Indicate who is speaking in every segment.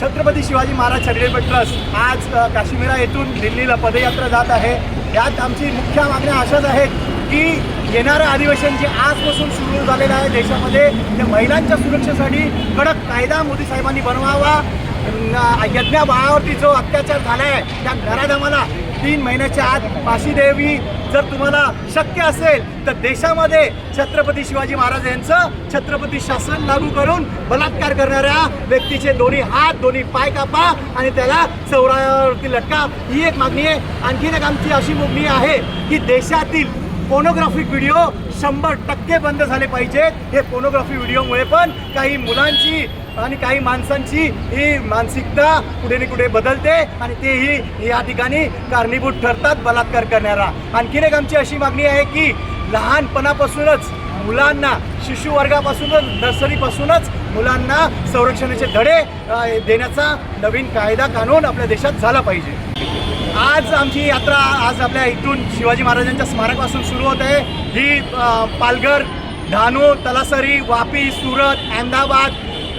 Speaker 1: Chhatrapati Shivaji Maharaj charitable trust आज काश्मीरा येथून दिल्लीला पदयात्रा जात आहे. यात आमची मुख्य मागण्या अशाच आहेत की येणारं अधिवेशन जे आजपासून सुरू झालेलं आहे देशामध्ये त्या महिलांच्या सुरक्षेसाठी कडक कायदा मोदी साहेबांनी बनवावा. यज्ञा बाळावरती जो अत्याचार झाला आहे त्या घराधामाला तीन महिन्याच्या आत फाशी द्यावी. जर तुम्हाला शक्य असेल तर देशामध्ये छत्रपती शिवाजी महाराज यांचं छत्रपती शासन लागू करून बलात्कार करणाऱ्या व्यक्तीचे दोन्ही हात दोन्ही पाय कापा आणि त्याला चौरावरती लटका. ही एक मागणी आहे. आणखीन एक आमची अशी मागणी आहे की देशातील पोनोग्राफिक व्हिडिओ शंभर टक्के बंद झाले पाहिजेत. हे पोनोग्राफी व्हिडिओमुळे पण काही मुलांची आणि काही माणसांची ही मानसिकता कुठे ना कुठे बदलते आणि तेही या ठिकाणी कारणीभूत ठरतात बलात्कार करणारा. आणखीन एक आमची अशी मागणी आहे की लहानपणापासूनच मुलांना शिशुवर्गापासूनच नर्सरीपासूनच मुलांना संरक्षणाचे धडे देण्याचा नवीन कायदा कानून आपल्या देशात झाला पाहिजे. आज आमची यात्रा आज आपल्या इथून शिवाजी महाराजांच्या स्मारकापासून सुरू होत आहे. ही पालघर डहाणू तलासरी वापी सुरत अहमदाबाद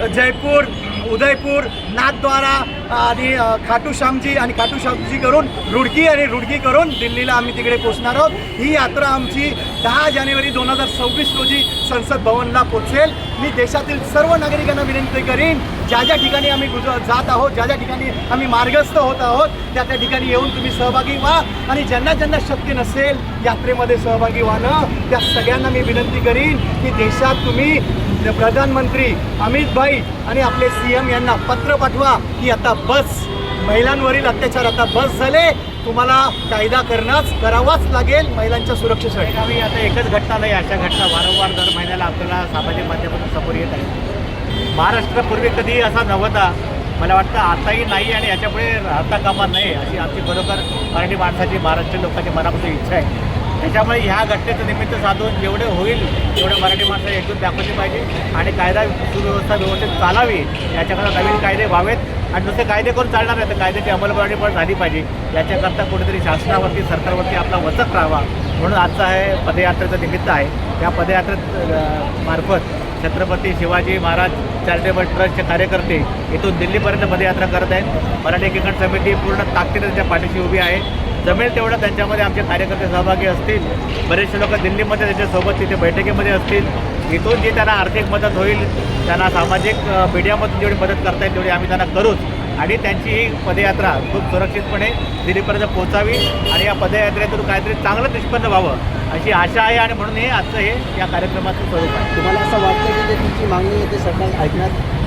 Speaker 1: जयपूर उदयपूर नाथद्वारा आणि खाटू श्यामजी आणि खाटू श्यामजी करून रुडकी आणि रुडकी करून दिल्लीला आम्ही तिकडे पोचणार आहोत. ही यात्रा आमची दहा जानेवारी दोन हजार सव्वीस रोजी संसद भवनला पोचेल मी देशातील सर्व नागरिकांना विनंती करीन ज्या ज्या ठिकाणी आम्ही गुज जात आहोत ज्या ज्या ठिकाणी आम्ही मार्गस्थ होत आहोत त्या त्या ठिकाणी येऊन तुम्ही सहभागी व्हा. आणि ज्यांना ज्यांना शक्य नसेल यात्रेमध्ये सहभागी व्हाणं त्या सगळ्यांना मी विनंती करीन की देशात तुम्ही प्रधानमंत्री अमित भाई आणि आपले सी एम यांना पत्र पाठवा की आता बस महिलांवरील अत्याचार आता बस झाले. तुम्हाला कायदा करणंच करावाच लागेल महिलांच्या सुरक्षेसाठी.
Speaker 2: आम्ही आता एकच घटना नाही अशा घटना वारंवार दर महिन्याला आपल्याला सामाजिक माध्यमातून समोर येत आहे महाराष्ट्रापूर्वी कधीही असा नव्हता. मला वाटतं आताही नाही आणि याच्यापुढे राहता कामा नाही अशी आमची बरोबर मराठी माणसाची महाराष्ट्रीय लोकांची मनापासून इच्छा आहे. त्याच्यामुळे ह्या घटनेचं निमित्त साधून जेवढे होईल तेवढे मराठी माणसं एकूण दाखवली पाहिजे आणि कायदा सुव्यवस्था व्यवस्थित चालावी याच्याकडे नवीन कायदे व्हावेत आणि नुसते कायदे करून चालणार नाही तर कायद्याची अंमलबजावणी पण झाली पाहिजे. याच्याकरता कुठेतरी शासनावरती सरकारवरती आपला वचक राहावा. म्हणून आजचा हे पदयात्रेचं निमित्त आहे. या पदयात्रेत मार्फत छत्रपती शिवाजी महाराज चॅरिटेबल ट्रस्टचे कार्यकर्ते इथून दिल्लीपर्यंत पदयात्रा करत आहेत. मराठी क्रिकेट समिती पूर्ण ताकदीने त्यांच्या पाठीशी उभी आहे. जमेल तेवढं त्यांच्यामध्ये आमचे कार्यकर्ते सहभागी असतील. बरेचसे लोक दिल्लीमध्ये त्यांच्यासोबत तिथे बैठकीमध्ये असतील. इथून जी त्यांना आर्थिक मदत होईल त्यांना सामाजिक मीडियामधून जेवढी मदत करता येईल तेवढी आम्ही त्यांना करूच. आणि त्यांची ही पदयात्रा खूप सुरक्षितपणे दिल्लीपर्यंत पोहोचावी. आणि या पदयात्रेतून काहीतरी चांगलं निष्पन्न व्हावं. अशी आशा आहे आणि म्हणून हे आजचं हे या कार्यक्रमाचं स्वरूप आहे.
Speaker 3: तुम्हाला असं वाटतं की जे तुमची मागणी आहे ते सरकार ऐकण्यात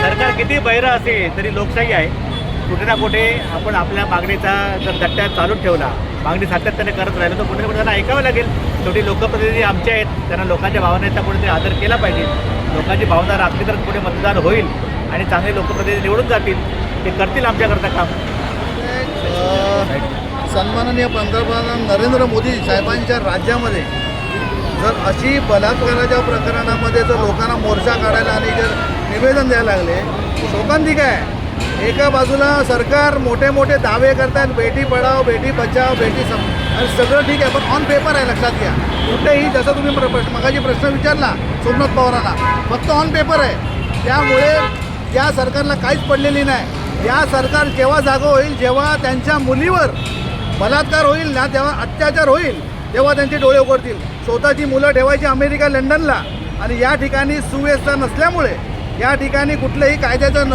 Speaker 2: सरकार किती बहिरं असेल तरी लोकशाही आहे. कुठे ना कुठे आपण आपल्या मागणीचा जर दट्ट्या चालू ठेवला मागणी सातत्याने करत राहिलो तर कुठे ना कुठे त्यांना ऐकावं लागेल. शेवटी लोकप्रतिनिधी आमचे आहेत त्यांना लोकांच्या भावनेचा कुठेतरी आदर केला पाहिजे. लोकांची भावना राखली तर पुढे मतदान होईल आणि चांगले लोकप्रतिनिधी निवडून जातील. ते करतील आमच्याकरता काम.
Speaker 4: सन्माननीय पंतप्रधान नरेंद्र मोदी साहेबांच्या राज्यामध्ये जर अशी बलात्काराच्या प्रकरणामध्ये जर लोकांना मोर्चा काढायला आणि जर निवेदन द्यायला लागले शोकांतिक आहे एका बाजूला सरकार मोठे मोठे दावे करतात बेटी पढाव बेटी बचाव बेटी सम आणि सगळं ठीक आहे पण ऑन पेपर आहे लक्षात घ्या. कुठेही जसं तुम्ही प्र प्रश्न मगाशी प्रश्न विचारला सोमनाथ पवारांना फक्त ऑन पेपर आहे. त्यामुळे या सरकारला काहीच पडलेली नाही. या सरकार जेव्हा जागा होईल जेव्हा त्यांच्या मुलीवर बलात्कार होईल ना तेव्हा अत्याचार होईल तेव्हा त्यांचे डोळे उघडतील. स्वतःची मुलं ठेवायची अमेरिका लंडनला. आणि या ठिकाणी सुव्यवस्था नसल्यामुळे या ठिकाणी कुठलंही कायद्याचं न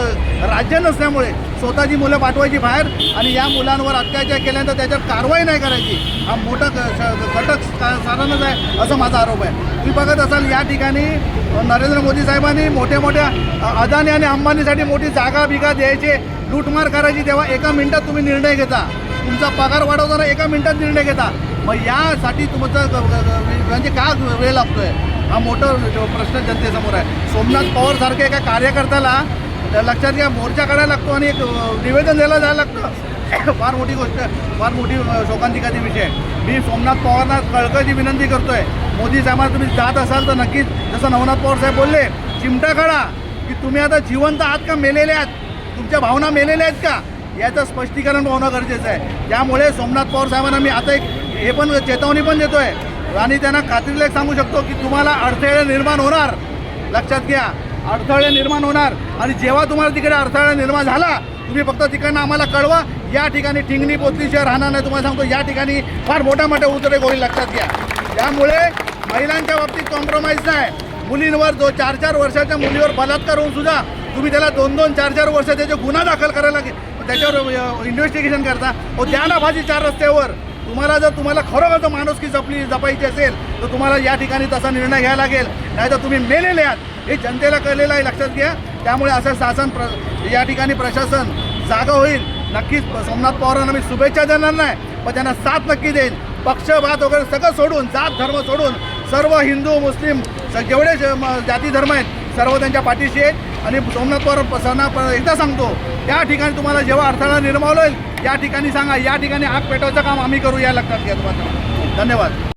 Speaker 4: राज्य नसल्यामुळे स्वतःची मुलं पाठवायची बाहेर आणि या मुलांवर अत्याचार केल्यानंतर त्याच्यावर कारवाई नाही करायची. हा मोठा घटक साधनच आहे असं माझा आरोप आहे. तुम्ही बघत असाल या ठिकाणी नरेंद्र मोदी साहेबांनी मोठ्या मोठ्या अदानी आणि अंबानीसाठी मोठी जागा बिगा द्यायची लूटमार करायची तेव्हा एका मिनिटात तुम्ही निर्णय घेता. तुमचा पगार वाढवताना एका मिनिटात निर्णय घेता. मग यासाठी तुमचं म्हणजे का वेळ लागतोय? हा मोठा प्रश्न जनतेसमोर आहे. सोमनाथ पवार सारख्या एका कार्यकर्त्याला लक्षात घ्या मोर्चा काढायला लागतो आणि एक निवेदन द्यायला जायला लागतं. फार मोठी गोष्ट फार मोठी शोकांतिकाची विषय. मी सोमनाथ पवारांना कळकळची विनंती करतोय. मोदी साहेबांना तुम्ही जात असाल तर नक्कीच जसं नवनाथ पवार साहेब बोलले चिमटा काढा की तुम्ही आता जिवंत आहात का मेलेले आहात? तुमच्या भावना मेलेल्या आहेत का? याचं स्पष्टीकरण होणं गरजेचं आहे. त्यामुळे सोमनाथ पवार साहेबांना मी आता एक हे पण चेतावणी पण देतोय. आणि त्यांना खात्रीला एक सांगू शकतो की तुम्हाला अडथळे निर्माण होणार. लक्षात घ्या अडथळे निर्माण होणार. आणि जेव्हा तुम्हाला तिकडे अडथळा निर्माण झाला तुम्ही फक्त तिकडनं आम्हाला कळवा. या ठिकाणी ठिंगणी पोतलीशिवाय राहणार नाही. तुम्हाला सांगतो या ठिकाणी फार मोठ्या मोठ्या उतरे गोळी लक्षात घ्या. त्यामुळे महिलांच्या बाबतीत कॉम्प्रोमाइज नाही. मुलींवर जो चार चार वर्षाच्या मुलीवर बलात्कार होऊन सुद्धा तुम्ही त्याला दोन दोन चार चार वर्ष त्याचे गुन्हा दाखल करायला लागेल त्याच्यावर इन्व्हेस्टिगेशन करता. व त्या नाभाजी चार रस्त्यावर. तुम्हाला जर तुम्हाला खरोखर माणुसकी जपली जपायची असेल तर तुम्हाला या ठिकाणी तसा निर्णय घ्यायला लागेल. नाही तर तुम्ही मेलेले आहात. हे जनतेला कळलेलं आहे लक्षात घ्या. त्यामुळे असं शासन प्र या ठिकाणी प्रशासन जागा होईल. नक्कीच सोमनाथ पवारांना मी शुभेच्छा देणार नाही पण त्यांना साथ नक्की देईन. पक्षपात वगैरे सगळं सोडून जात धर्म सोडून सर्व हिंदू मुस्लिम स- जेवढे ज- म- जाती धर्म आहेत सर्व त्यांच्या पाठीशी आहेत. आणि सोमनाथ पवार सणा एकदा सांगतो त्या ठिकाणी तुम्हाला जेव्हा अडथळा निर्माण होईल या ठिकाणी सांगा या ठिकाणी आग पेटवायचं काम आम्ही करू या लक्षात घ्या तुम्हाला. धन्यवाद.